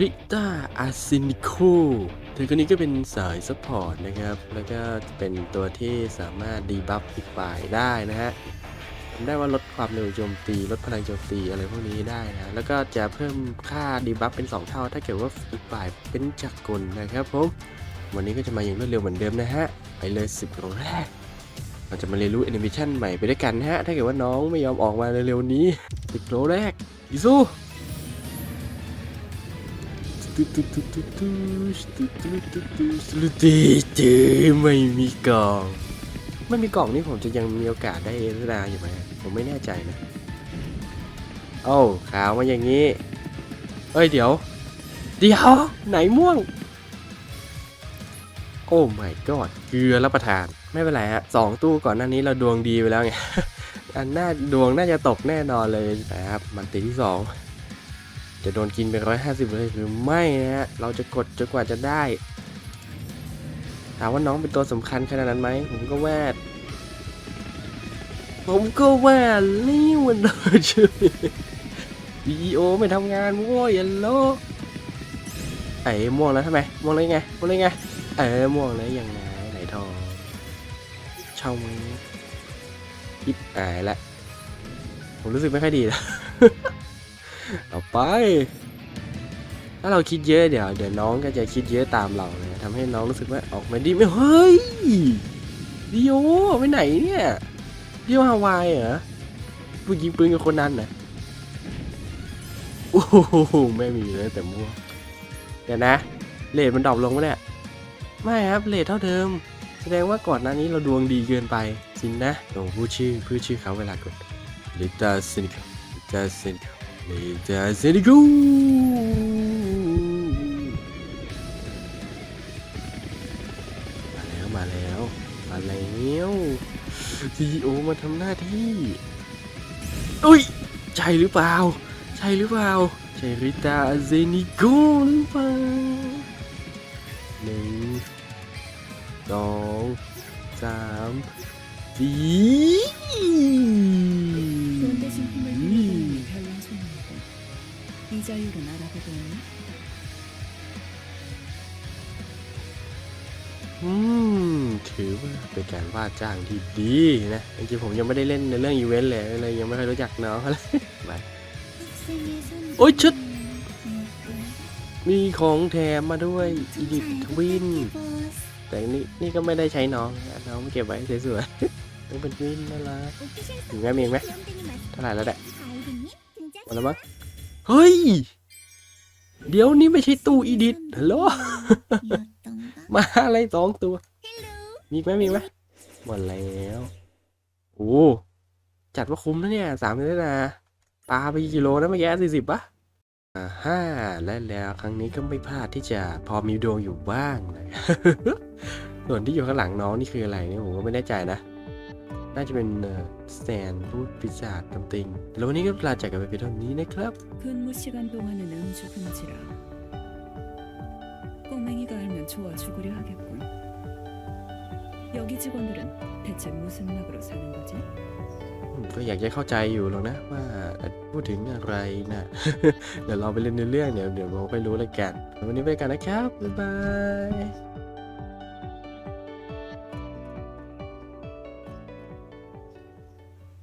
ริต้าอาซินิโคเธอคนนี้ก็เป็นสายซัพพอร์ตนะครับ แล้วก็เป็นตัวที่สามารถดีบัฟอีกฝ่ายได้นะฮะทำได้ว่าลดความเร็วโจมตีลดพลังโจมตีอะไรพวกนี้ได้นะแล้วก็จะเพิ่มค่าดีบัฟเป็น 2 เท่า ถ้าเกิดว่าอีกฝ่ายเป็นจักรกลนะครับผมวันนี้ก็จะมาอย่างรวดเร็วเหมือนเดิมนะฮะ ไปเลย 10โลแรกเราจะมาเรียนรู้แอนิเมชันใหม่ไปด้วยกันนะฮะ ถ้าเกิดว่าน้องไม่ยอมออกมาเร็วๆนี้10โลแรกอีซู ไม่มีกล่องไม่มีกล่องนี่ผมจะยังมีโอกาสได้เอสดาอยู่ไหมผมไม่แน่ใจนะโอ้ขาวมาอย่างนี้ เอ้ยเดี๋ยว เดี๋ยว ไหนม่วง โอ้ my god เกลือรับประทาน ไม่เป็นไรฮะสองตู้ก่อนหน้านี้เราดวงดีไปแล้วไง อันหน้าดวงน่าจะตกแน่นอนเลยนะครับ มันตีที่สอง จะโดนกินไปร้อยห้าสิบเลยหรือไม่นะฮะ เราจะกดจนกว่าจะได้ ถามว่าน้องเป็นตัวสำคัญขนาดนั้นไหม ผมก็แว่าผมก็ว่านี่วันเดอร์ชื่อวีโอไม่ทำงานโว้ยอัลโลไอ้ม่วงแล้วทำไมม่วงเลยไงม่วงเลยไง เออม่วงเลยยังไงไหนทองช่องนี้ยิบอายละ ผมรู้สึกไม่ค่อยดีแล้ว ต่อไป ถ้าเราคิดเยอะเดี๋ยวเดี๋ยวน้องก็จะคิดเยอะตามเราเลยทำให้น้องรู้สึกว่าออกมาดีไม่เฮ้ยดิโอไปไหนเนี่ยดิโอฮาวายเหรอผู้ยิงปืนกับคนนั้นนะโอ้โหไม่มีเลยแต่มั่วเดี๋ยวนะเลทมันดรอปลงวะเนี่ยไม่ครับเลทเท่าเดิม แสดงว่าก่อนหน้านี้เราดวงดีเกินไปสินนะลองพูดชื่อพูดชื่อเขาเวลากดลิตาซินิคลิตาซิน คลิตาซินิคูมาแล้วมาแล้วมาแล้วซีโอมาทำหน้าที่ อุ้ย ใช่หรือเปล่า ใช่หรือเปล่า ใช่ริตาเซนิโกหรือเปล่าหนึ่งสองสามสี่ ざゆるならばと思อืม ถือว่าเป็นการว่าจ้างที่ดีนะ จริงๆผมยังไม่ได้เล่นในเรื่องอีเวนต์เลยเลยยังไม่ค่อยรู้จักเนาองอะไรไโอ๊ยชุด มีของแถมมาด้วยอีดิททวิน แต่นี่นี่ก็ไม่ได้ใช้น้อง น้องเก็บไว้สวยๆต้องเป็นวินนั่นละถึงแม่เมีงไหมเท่าไหร่แล้วแหละมดแล้วมั้ง เฮ้ย เดี๋ยวนี้ไม่ใช่ตู้อีดิทฮัลโหล มาอะไรสองตัว มีอีกไหมมีอีกไหมหมดแล้ว โอ้ จัดว่าคุ้มนะเนี่ยสามเลยนะ ปลาไปกี่กิโลนะเมื่อกี้สี่สิบปะอ่าฮ่าและแล้วครั้งนี้ก็ไม่พลาดที่จะพอมีดวงอยู่บ้างนะ ส่วนที่อยู่ข้างหลังน้องนี่คืออะไรเนี่ยผมก็ไม่แน่ใจนะ น่าจะเป็นสแตนพูดปีศาจตำติงแล้ววันนี้ก็ลาจากกันไปเพียงเท่านี้นะครับ 근무 시간 동안은 음주 금지라 꼬맹이가 알면 좋아 죽으려 하겠군 여기 직원들은 대체 무슨 낙으로 사는 거지? อืมก็อยากจะเข้าใจอยู่หรอกนะว่าพูดถึงอะไรนะ เดี๋ยวเราไปเล่นในเรื่องเดี๋ยวเดี๋ยวเราไปรู้แล้วกันวันนี้ไปกันนะครับ บ๊ายบาย